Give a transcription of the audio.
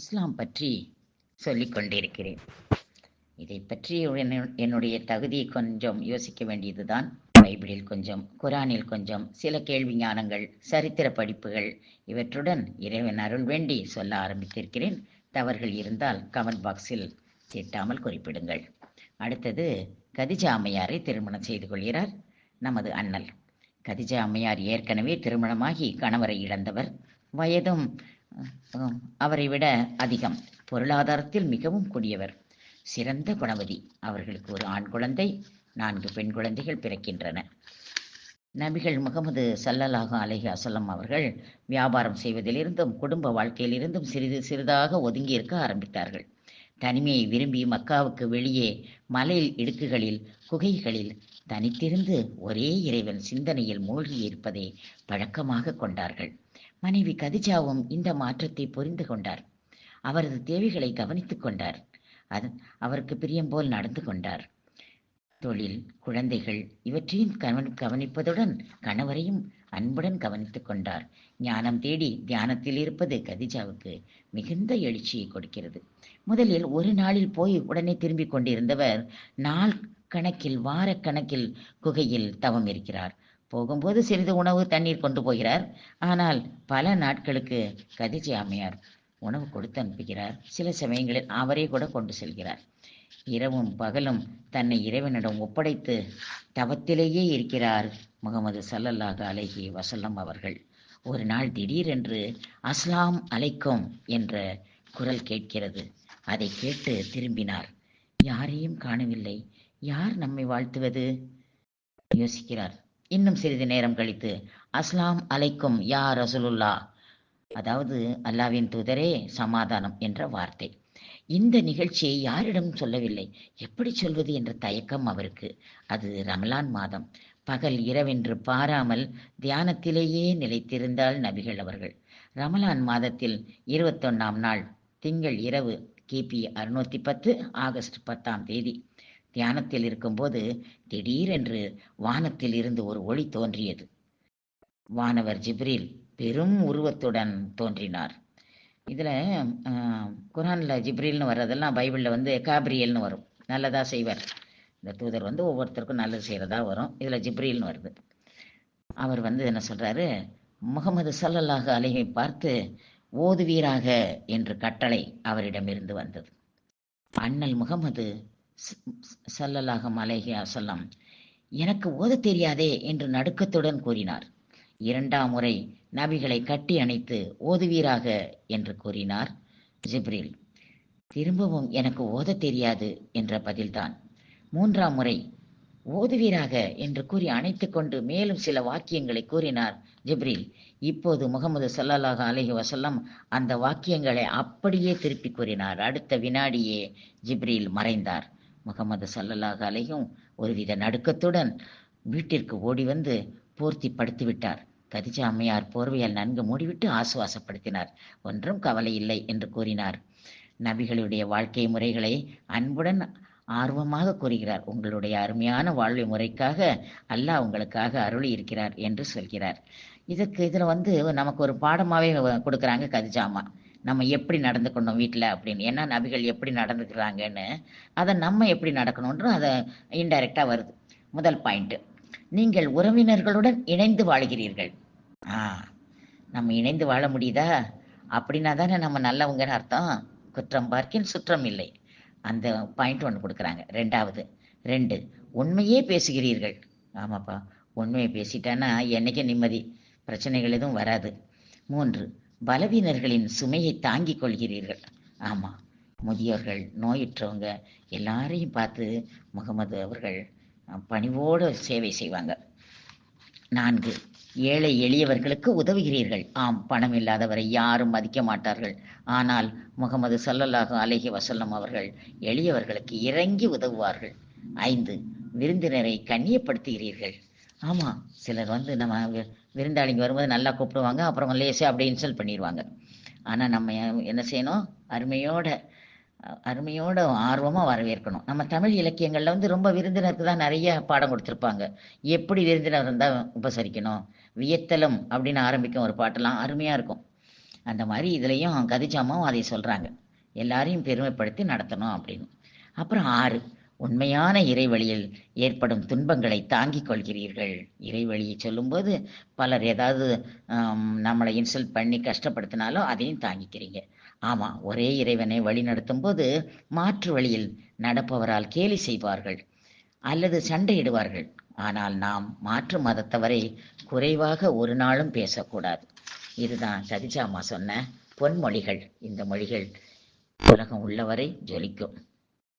இஸ்லாம் பற்றி சொல்லிக் கொண்டிருக்கிறேன். இதை பற்றி என்னுடைய தகுதி கொஞ்சம் யோசிக்க வேண்டியதுதான். பைபிளில் கொஞ்சம் குரானில் கொஞ்சம் சில கேள்வி ஞானங்கள் சரித்திர படிப்புகள் இவற்றுடன் இறைவன் அருள் வேண்டி சொல்ல ஆரம்பித்திருக்கிறேன். தவறுகள் இருந்தால் கமெண்ட் பாக்ஸில் திட்டாமல் குறிப்பிடுங்கள். அடுத்தது கதிஜா அம்மையாரை திருமணம் செய்து கொள்கிறார் நமது அண்ணல். கதிஜா அம்மையார் ஏற்கனவே திருமணமாகி கணவரை இழந்தவர். வயதும் அவரை விட அதிகம். பொருளாதாரத்தில் மிகவும் கூடியவர். சிறந்த குணவதி. அவர்களுக்கு ஒரு ஆண் குழந்தை நான்கு பெண் குழந்தைகள் பிறக்கின்றன. நபிகள் முகமது சல்லல்லாஹு அலஹி வஸல்லம் அவர்கள் வியாபாரம் செய்வதிலிருந்தும் குடும்ப வாழ்க்கையிலிருந்தும் சிறிது சிறிதாக ஒதுங்கி இருக்க ஆரம்பித்தார்கள். தனிமையை விரும்பி மக்காவுக்கு வெளியே மலை இடுக்குகளில் குகைகளில் தனித்திருந்து ஒரே இறைவன் சிந்தனையில் மூழ்கி இருப்பதை பழக்கமாக கொண்டார்கள். மனைவி கதிஜாவும் இந்த மாற்றத்தை புரிந்து கொண்டார். அவரது தேவைகளை கவனித்துக் கொண்டார். அது அவருக்கு பிரியம் போல் நடந்து கொண்டார். தொழில் குழந்தைகள் இவற்றையும் கவனி கவனிப்பதுடன் கணவரையும் அன்புடன் கவனித்துக் கொண்டார். ஞானம் தேடி தியானத்தில் இருப்பது கதிஜாவுக்கு மிகுந்த எழுச்சியை கொடுக்கிறது. முதலில் ஒரு நாளில் போய் உடனே திரும்பிக் கொண்டிருந்தவர் நாள் கணக்கில் வார கணக்கில் குகையில் தவம் இருக்கிறார். போகும்போது சிறிது உணவு தண்ணீர் கொண்டு போகிறார். ஆனால் பல நாட்களுக்கு கதிஜா அம்மையார் உணவு கொடுத்து அனுப்புகிறார். சில சமயங்களில் அவரே கூட கொண்டு செல்கிறார். இரவும் பகலும் தன்னை இறைவனிடம் ஒப்படைத்து தவத்திலேயே இருக்கிறார் முகமது சல்லல்லாஹ் அலஹி வசல்லம் அவர்கள். ஒரு நாள் திடீரென்று அஸ்லாம் அலைக்கும் என்ற குரல் கேட்கிறது. அதை கேட்டு திரும்பினார். யாரையும் காணவில்லை. யார் நம்மை வாழ்த்துவது? யோசிக்கிறார். இன்னும் சிறிது நேரம் கழித்து அஸ்லாம் அலைக்கும் யா ரசூலுல்லா அதாவது அல்லாவின் தூதரே சமாதானம் என்ற வார்த்தை. இந்த நிகழ்ச்சியை யாரிடம் சொல்லவில்லை? எப்படி சொல்வது என்ற தயக்கம் அவருக்கு. அது ரமலான் மாதம். பகல் இரவென்று பாராமல் தியானத்திலேயே நிலைத்திருந்தால் நபிகள் அவர்கள். ரமலான் மாதத்தில் இருபத்தொன்னாம் நாள் திங்கள் இரவு கிபி அறுநூத்தி பத்து ஆகஸ்ட் பத்தாம் தேதி. தியானத்தில் இருக்கும்போது திடீரென்று வானத்தில் இருந்து ஒரு ஒளி தோன்றியது. வானவர் ஜிப்ரீல் பெரும் உருவத்துடன் தோன்றினார். இதில் குரானில் ஜிப்ரில்னு வர்றதெல்லாம் பைபிளில் வந்து காப்ரியல்னு வரும். நல்லதாக செய்வார். இந்த தூதர் வந்து ஒவ்வொருத்தருக்கும் நல்லது செய்கிறதா வரும். இதில் ஜிப்ரீல்னு வருது. அவர் வந்து என்ன சொல்கிறாரு முகமது சல்லல்லாஹ் அலையை பார்த்து ஓதுவீராக என்று கட்டளை அவரிடமிருந்து வந்தது. அண்ணல் முகமது சல்லல்லாஹம் அலைஹி அசல்லாம் எனக்கு ஓத தெரியாதே என்று நடுக்கத்துடன் கூறினார். இரண்டாம் முறை நபிகளை கட்டி அணைத்து ஓதுவீராக என்று கூறினார் ஜிப்ரில். திரும்பவும் எனக்கு ஓதத் தெரியாது என்ற பதில்தான். மூன்றாம் முறை ஓதுவீராக என்று கூறி அணைத்து கொண்டு மேலும் சில வாக்கியங்களை கூறினார் ஜிப்ரில். இப்போது முகமது சல்லல்லாஹு அலஹி வசல்லம் அந்த வாக்கியங்களை அப்படியே திருப்பி கூறினார். அடுத்த வினாடியே ஜிப்ரில் மறைந்தார். முகமது சல்லல்லாஹ் அலையும் ஒருவித நடுக்கத்துடன் வீட்டிற்கு ஓடி வந்து பூர்த்தி படுத்து விட்டார். கதிஜா அம்மையார் போர்வையால் நன்கு மூடிவிட்டு ஆசுவாசப்படுத்தினார். ஒன்றும் கவலை இல்லை என்று கூறினார். நபிகளுடைய வாழ்க்கை முறைகளை அன்புடன் ஆர்வமாக கூறுகிறார். உங்களுடைய அருமையான வாழ்வை முறைக்காக அல்லாஹ் உங்களுக்காக அருள் இருக்கிறார் என்று சொல்கிறார். இதுக்கு இதில் வந்து நமக்கு ஒரு பாடமாகவே கொடுக்குறாங்க கதிஜாமா நம்ம எப்படி நடந்துக்கணும் வீட்டில் அப்படின்னு. ஏன்னா நபிகள் எப்படி நடந்துக்கிறாங்கன்னு அதை நம்ம எப்படி நடக்கணுன்ற அதை இன்டைரக்டாக வருது. முதல் பாயிண்ட்டு நீங்கள் உறவினர்களுடன் இணைந்து வாழ்கிறீர்கள். ஆ நம்ம இணைந்து வாழ முடியுதா? அப்படின்னா தானே நம்ம நல்லவங்கன்னு அர்த்தம். குற்றம் பார்க்கின் சுற்றம் இல்லை. அந்த பாயிண்ட் ஒன்று கொடுக்குறாங்க. ரெண்டாவது ரெண்டு உண்மையே பேசுகிறீர்கள். ஆமாப்பா உண்மையை பேசிட்டான்னா என்னைக்கு நிம்மதி? பிரச்சனைகள் எதுவும் வராது. மூன்று பலவீனர்களின் சுமையை தாங்கிக் கொள்கிறீர்கள். ஆமாம் முதியோர்கள் நோயுற்றவங்க எல்லாரையும் பார்த்து முகமது அவர்கள் பணிவோடு சேவை செய்வாங்க. நான்கு ஏழை எளியவர்களுக்கு உதவுகிறீர்கள். ஆம் பணம் இல்லாதவரை யாரும் மதிக்க மாட்டார்கள். ஆனால் முகமது சல்லல்லாஹு அலஹி வசல்லம் அவர்கள் எளியவர்களுக்கு இறங்கி உதவுவார்கள். ஐந்து விருந்தினரை கண்ணியப்படுத்துகிறீர்கள். ஆமாம் சிலர் வந்து நம்ம விருந்தாளிங்க வரும்போது நல்லா கூப்பிடுவாங்க அப்புறம் லேசே அப்படியே இன்சல்ட் பண்ணிடுவாங்க. ஆனால் நம்ம என்ன செய்யணும்? அருமையோட அருமையோட ஆர்வமாக வரவேற்கணும். நம்ம தமிழ் இலக்கியங்களில் வந்து ரொம்ப விருந்தினருக்கு தான் நிறைய பாடம் கொடுத்துருப்பாங்க. எப்படி விருந்தினர் இருந்தால் உபசரிக்கணும்? வியத்தலம் அப்படின்னு ஆரம்பிக்கும் ஒரு பாட்டெல்லாம் அருமையாக இருக்கும். அந்த மாதிரி இதுலேயும் கதிஜாமாவும் அதை சொல்கிறாங்க எல்லாரையும் பெருமைப்படுத்தி நடத்தணும் அப்படின்னு. அப்புறம் ஆறு. உண்மையான இறைவழியில் ஏற்படும் துன்பங்களை தாங்கிக் கொள்கிறீர்கள். இறைவழியை சொல்லும்போது பலர் ஏதாவது நம்மளை இன்சல்ட் பண்ணி கஷ்டப்படுத்தினாலும் அதையும் தாங்கிக்கிறீங்க. ஆமாம் ஒரே இறைவனை வழி நடத்தும் போது மாற்று வழியில் நடப்பவரால் கேலி செய்வார்கள் அல்லது சண்டையிடுவார்கள். ஆனால் நாம் மாற்று மதத்தவரை குறைவாக ஒரு நாளும் பேசக்கூடாது. இதுதான் சதிஜாமா சொன்ன பொன்மொழிகள். இந்த மொழிகள் உலகம் உள்ளவரை ஜொலிக்கும்.